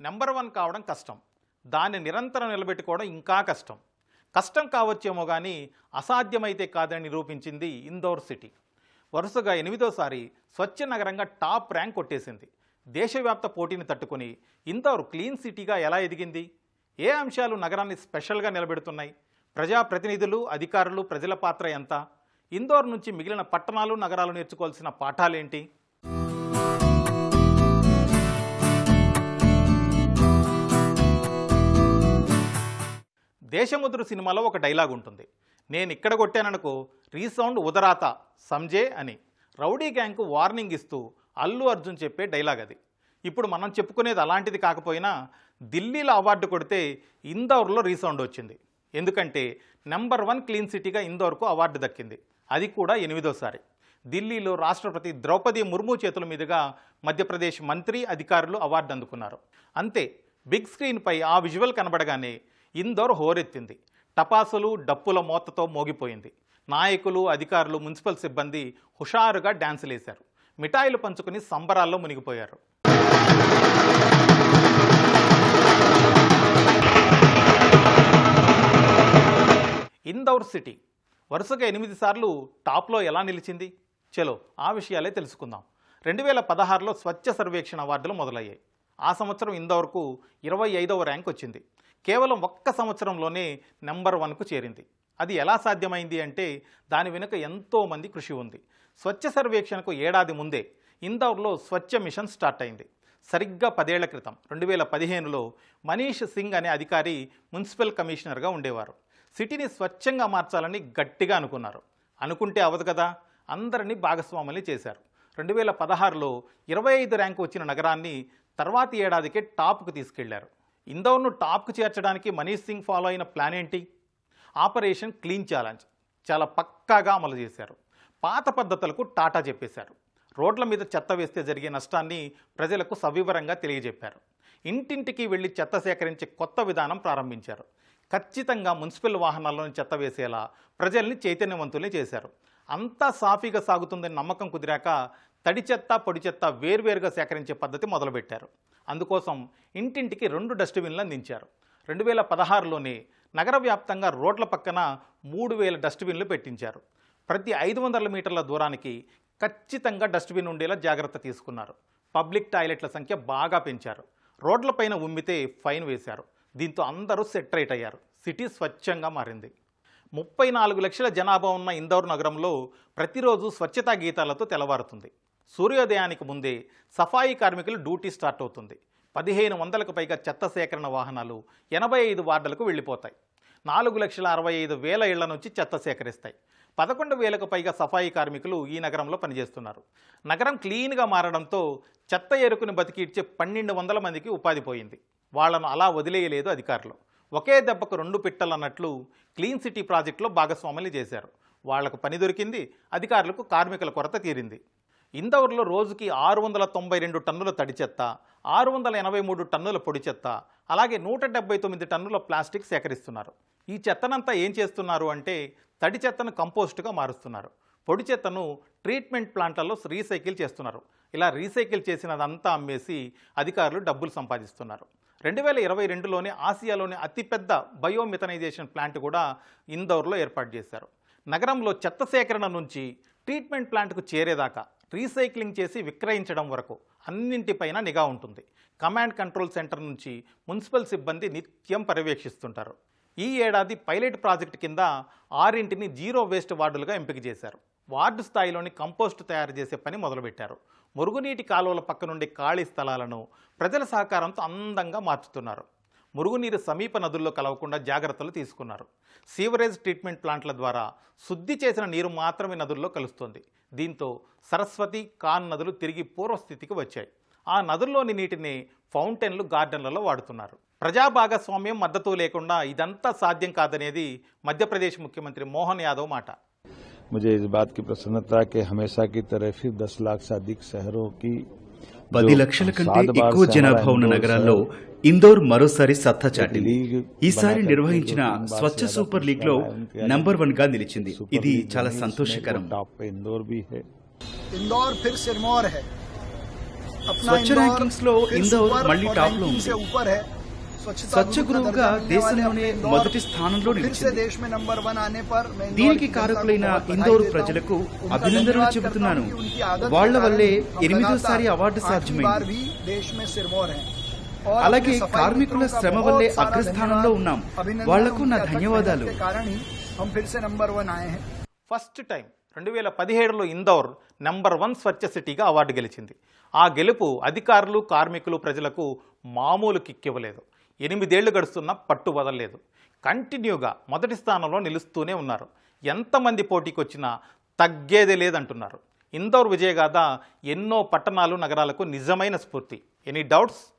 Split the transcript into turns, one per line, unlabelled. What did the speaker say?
Number one కావడం కష్టం. దాన్ని నిరంతరం నిలబెట్టుకోవడం ఇంకా కష్టం. కష్టం కావచ్చేమో కానీ అసాధ్యమైతే కాదని నిరూపించింది ఇందోర్ సిటీ. వరుసగా ఎనిమిదోసారి స్వచ్ఛ నగరంగా టాప్ ర్యాంక్ కొట్టేసింది. దేశవ్యాప్త పోటీని తట్టుకుని ఇందోర్ క్లీన్ సిటీగా ఎలా ఎదిగింది? ఏ అంశాలు నగరాన్ని స్పెషల్గా నిలబెడుతున్నాయి? ప్రజాప్రతినిధులు అధికారులు ప్రజల పాత్ర ఎంత? ఇందోర్ నుంచి మిగిలిన పట్టణాలు నగరాలు నేర్చుకోవాల్సిన పాఠాలేంటి? దేశముద్రు సినిమాలో ఒక డైలాగ్ ఉంటుంది. నేను ఇక్కడ కొట్టాననుకో రీసౌండ్ ఉదరాత సంజే అని. రౌడీ గ్యాంగ్కు వార్నింగ్ ఇస్తూ అల్లు అర్జున్ చెప్పే డైలాగ్ అది. ఇప్పుడు మనం చెప్పుకునేది అలాంటిది కాకపోయినా ఢిల్లీలో అవార్డు కొడితే ఇందోర్లో రీసౌండ్ వచ్చింది. ఎందుకంటే నెంబర్ వన్ క్లీన్ సిటీగా ఇందోర్కు అవార్డు దక్కింది. అది కూడా ఎనిమిదోసారి. ఢిల్లీలో రాష్ట్రపతి ద్రౌపది ముర్ము చేతుల మీదుగా మధ్యప్రదేశ్ మంత్రి అధికారులు అవార్డు అందుకున్నారు. అంతే బిగ్ స్క్రీన్పై ఆ విజువల్ కనబడగానే ఇందోర్ హోరెత్తింది. టపాసులు డప్పుల మోతతో మోగిపోయింది. నాయకులు అధికారులు మున్సిపల్ సిబ్బంది హుషారుగా డ్యాన్సులేశారు మిఠాయిలు పంచుకుని సంబరాల్లో మునిగిపోయారు. ఇందౌర్ సిటీ. వరుసగా ఎనిమిది సార్లు టాప్లో ఎలా నిలిచింది? చలో ఆ విషయాలే తెలుసుకుందాం. రెండు వేల పదహారులో స్వచ్ఛ సర్వేక్షణ అవార్డులు మొదలయ్యాయి. ఆ సంవత్సరం ఇంతవరకు ఇరవై ఐదవ ర్యాంక్ వచ్చింది. కేవలం ఒక్క సంవత్సరంలోనే నెంబర్ వన్కు చేరింది. అది ఎలా సాధ్యమైంది అంటే దాని వెనుక ఎంతోమంది కృషి ఉంది. స్వచ్ఛ సర్వేక్షణకు ఏడాది ముందే ఇందోర్లో స్వచ్ఛ మిషన్ స్టార్ట్ అయింది. సరిగ్గా పదేళ్ళ క్రితం రెండు వేల పదిహేనులో మనీష్ సింగ్ అనే అధికారి మున్సిపల్ కమిషనర్గా ఉండేవారు. సిటీని స్వచ్ఛంగా మార్చాలని గట్టిగా అనుకున్నారు. అనుకుంటే అవదు కదా అందరినీ భాగస్వాములు చేశారు. రెండు వేల పదహారులో ఇరవై ఐదు ర్యాంకు వచ్చిన నగరాన్ని తర్వాతి ఏడాదికే టాప్కు తీసుకెళ్ళారు. ఇందోర్ను టాప్కు చేర్చడానికి మనీష్ సింగ్ ఫాలో అయిన ప్లాన్ ఏంటి? Operation clean challenge. చాలా పక్కాగా అమలు చేశారు. పాత పద్ధతులకు టాటా చెప్పేశారు. రోడ్ల మీద చెత్త వేస్తే జరిగే నష్టాన్ని ప్రజలకు సవివరంగా తెలియజెప్పారు. ఇంటింటికి వెళ్ళి చెత్త సేకరించే కొత్త విధానం ప్రారంభించారు. ఖచ్చితంగా మున్సిపల్ వాహనాల్లోని చెత్త వేసేలా ప్రజల్ని చైతన్యవంతుల్ని చేశారు. అంతా సాఫీగా సాగుతుందని నమ్మకం కుదిరాక తడి చెత్త పొడి చెత్త వేర్వేరుగా సేకరించే పద్ధతి మొదలుపెట్టారు. అందుకోసం ఇంటింటికి రెండు డస్ట్బిన్లు అందించారు. రెండు వేల పదహారులోనే నగర వ్యాప్తంగా రోడ్ల పక్కన మూడు వేల డస్ట్బిన్లు పెట్టించారు. ప్రతి ఐదు వందల మీటర్ల దూరానికి ఖచ్చితంగా డస్ట్బిన్ ఉండేలా జాగ్రత్త తీసుకున్నారు. పబ్లిక్ టాయిలెట్ల సంఖ్య బాగా పెంచారు. రోడ్లపైన ఉమ్మితే ఫైన్ వేశారు. దీంతో అందరూ సెటరేట్ అయ్యారు. సిటీ స్వచ్ఛంగా మారింది. ముప్పై నాలుగు లక్షల జనాభా ఉన్న ఇందోర్ నగరంలో ప్రతిరోజు స్వచ్ఛతా గీతాలతో తెల్లవారుతుంది. సూర్యోదయానికి ముందే సఫాయి కార్మికులు డ్యూటీ స్టార్ట్ అవుతుంది. పదిహేను వందలకు పైగా చెత్త సేకరణ వాహనాలు ఎనభై ఐదు వార్డులకు వెళ్ళిపోతాయి. నాలుగు లక్షల అరవై ఐదు వేల ఇళ్ళ నుంచి చెత్త సేకరిస్తాయి. పదకొండు వేలకు పైగా సఫాయి కార్మికులు ఈ నగరంలో పనిచేస్తున్నారు. నగరం క్లీన్గా మారడంతో చెత్త ఎరుకుని బతికి ఇచ్చే పన్నెండు వందల మందికి ఉపాధి పోయింది. వాళ్ళను అలా వదిలేయలేదు అధికారులు. ఒకే దెబ్బకు రెండు పిట్టలు అన్నట్లు క్లీన్ సిటీ ప్రాజెక్టులో భాగస్వాములు చేశారు. వాళ్ళకు పని దొరికింది అధికారులకు కార్మికుల కొరత తీరింది. ఇందోర్లో రోజుకి ఆరు వందల తొంభై రెండు టన్నుల తడి చెత్త ఆరు వందల ఎనభై మూడు టన్నుల పొడి చెత్త అలాగే నూట డెబ్బై తొమ్మిది టన్నుల ప్లాస్టిక్ సేకరిస్తున్నారు. ఈ చెత్తనంతా ఏం చేస్తున్నారు అంటే తడి చెత్తను కంపోస్ట్గా మారుస్తున్నారు. పొడి చెత్తను ట్రీట్మెంట్ ప్లాంట్లలో రీసైకిల్ చేస్తున్నారు. ఇలా రీసైకిల్ చేసినదంతా అమ్మేసి అధికారులు డబ్బులు సంపాదిస్తున్నారు. రెండు వేల ఇరవై రెండులోనే ఆసియాలోని అతిపెద్ద బయోమిథనైజేషన్ ప్లాంట్ కూడా ఇందోర్లో ఏర్పాటు చేశారు. నగరంలో చెత్త సేకరణ నుంచి ట్రీట్మెంట్ ప్లాంట్కు చేరేదాకా రీసైక్లింగ్ చేసి విక్రయించడం వరకు అన్నింటిపైన నిఘా ఉంటుంది. కమాండ్ కంట్రోల్ సెంటర్ నుంచి మున్సిపల్ సిబ్బంది నిత్యం పర్యవేక్షిస్తుంటారు. ఈ ఏడాది పైలట్ ప్రాజెక్ట్ కింద ఆరింటిని జీరో వేస్ట్ వార్డులుగా ఎంపిక చేశారు. వార్డు స్థాయిలోని కంపోస్ట్ తయారు చేసే పని మొదలుపెట్టారు. మురుగునీటి కాలువల పక్క నుండి ఖాళీ స్థలాలను ప్రజల సహకారంతో అందంగా మార్చుతున్నారు. మురుగునీరు సమీప నదుల్లో కలవకుండా జాగ్రత్తలు తీసుకున్నారు. సీవరేజ్ ట్రీట్మెంట్ ప్లాంట్ల ద్వారా శుద్ధి చేసిన నీరు మాత్రమే నదుల్లో కలుస్తుంది. దీంతో సరస్వతి కాన్ నదులు తిరిగి పూర్వస్థితికి వచ్చాయి. ఆ నదుల్లోని నీటిని ఫౌంటైన్లు గార్డెన్లలో వాడుతున్నారు. ప్రజా భాగస్వామ్యం మద్దతు లేకుండా ఇదంతా సాధ్యం కాదనేది మధ్యప్రదేశ్ ముఖ్యమంత్రి మోహన్ యాదవ్ మాట.
मुझे इस बात की प्रसन्नता कि हमेशा की तरह फिर दस लाख से अधिक शहरों की
పది
जो
లక్షల కంటే
सात बार
ఎక్కువ
से
జనాభా
हमारा
ఉన్న
इंदौर
నగరాల్లో
शहर
ఇందోర్ మరోసారి సత్తా చాటింది
లీగ్
ఈసారి
బనాకర్
నిర్వహించిన
जो तीन बार
స్వచ్ఛ
से ज्यादा
సూపర్ లీగ్ లో
पुरस्कार आए उनके
నంబర్ వన్ గా నిలిచింది
सुपर
ఇది
लीग
చాలా
बनी, इसमें
సంతోషకరం
वो टॉप पे इंदौर भी है
इंदौर फिर सिरमौर है अपना
స్వచ్ఛ
इंदौर
ర్యాంకింగ్స్ లో
फिर
ఇందోర్
सुपर
మళ్ళీ
और
టాప్ లో
रैंकिंग
ఉంది స్వచ్ఛ గురువుగా దేశంలోనే మొదటి స్థానంలో దీనికి కారకులైన ఇందోర్ ప్రజలకు అభినందనలు చెబుతున్నాను.
వాళ్ళ
వల్లే ఎనిమిదోసారి అవార్డు సాధ్యమైంది. అలాగే కార్మికుల శ్రమ వల్లే అగ్రస్థానంలో ఉన్నాం. వాళ్ళకు నా ధన్యవాదాలు.
ఫస్ట్ టైం రెండు వేల పదిహేడులో ఇందోర్ నెంబర్ వన్ స్వచ్ఛ సిటీగా అవార్డు గెలిచింది. ఆ గెలుపు అధికారులు కార్మికులు ప్రజలకు మామూలు కిక్కివ్వలేదు. ఎనిమిదేళ్ళు గడుస్తున్నా పట్టు వదలలేదు. కంటిన్యూగా మొదటి స్థానంలో నిలుస్తూనే ఉన్నారు. ఎంతమంది పోటీకి వచ్చినా తగ్గేదే లేదంటున్నారు. ఇందోర్ విజయగాథ ఎన్నో పట్టణాలు నగరాలకు నిజమైన స్ఫూర్తి. Any doubts